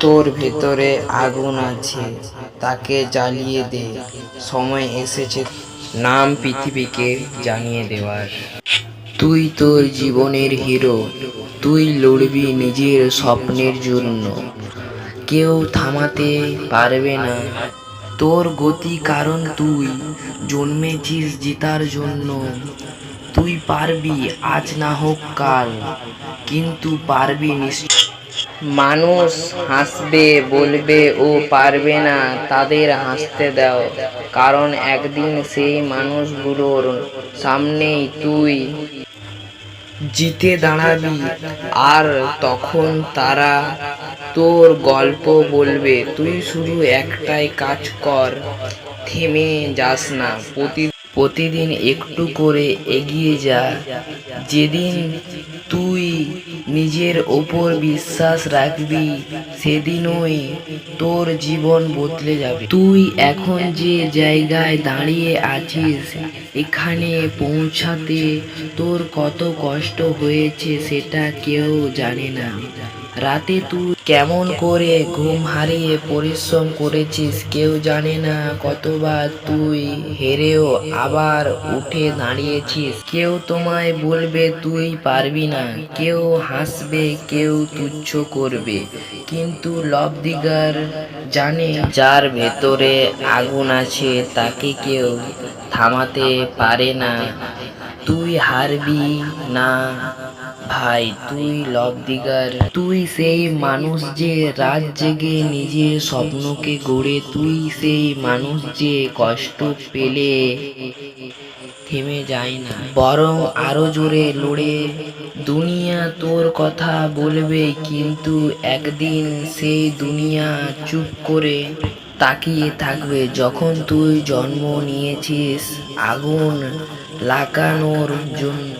তোর ভেতরে আগুন আছে, তাকে জ্বালিয়ে দে। সময় এসেছে, নাম পৃথিবীকে জানিয়ে দেওয়ার। তুই তোর জীবনের হিরো, তুই লড়বি নিজের স্বপ্নের জন্য। কেউ থামাতে পারবে না। তোর গতি কারণ তুই, জন্মেছিস জেতার জন্য। তুই পারবি, আজ না হোক কাল, কিন্তু পারবি নিশ্চয়। মানুষ হাসবে, বলবে, ও, পারবে না। তাদের হাসতে দাও, কারণ একদিন সেই মানুষগুলোর সামনেই তুই জিতে দাঁড়াবি, আর তখন তারা তোর গল্প বলবে। তুই শুধু একটাই কাজ কর, থেমে যাস না। প্রতি প্রতিদিন একটু করে এগিয়ে যা। যেদিন তুই নিজের ওপর বিশ্বাস রাখবি, সেদিনই তোর জীবন বদলে যাবে। তুই এখন যে জায়গায় দাঁড়িয়ে আছিস, এখানে পৌঁছাতে তোর কত কষ্ট হয়েছে সেটা কেউ জানে না। রাতে তুই কেমন করে ঘুম হারিয়ে পরিশ্রম করেছিস কেউ জানে না, কতবার তুই হেরেও আবার উঠে দাঁড়িয়েছিস। কেউ তোমায় বলবে তুই পারবি না, কেউ হাসবে, কেউ তুচ্ছ করবে। কিন্তু লব দিগার জানে যার ভেতরে আগুন আছে, তাকে কেউ থামাতে পারে না। তুই হারবি না। ভাই, তুই লব দিগার তুই সেই মানুষ যে রাত জেগে নিজের স্বপ্নকে গড়ে, তুই সেই মানুষ যে কষ্ট পেলে থেমে যায় না। বরং আরও জোরে লড়ে। দুনিয়া তোর কথা বলবে, কিন্তু একদিন সেই দুনিয়া চুপ করে তাকিয়ে থাকবে। যখন তুই জন্ম নিয়েছিস, আগুন লাগানোর জন্য।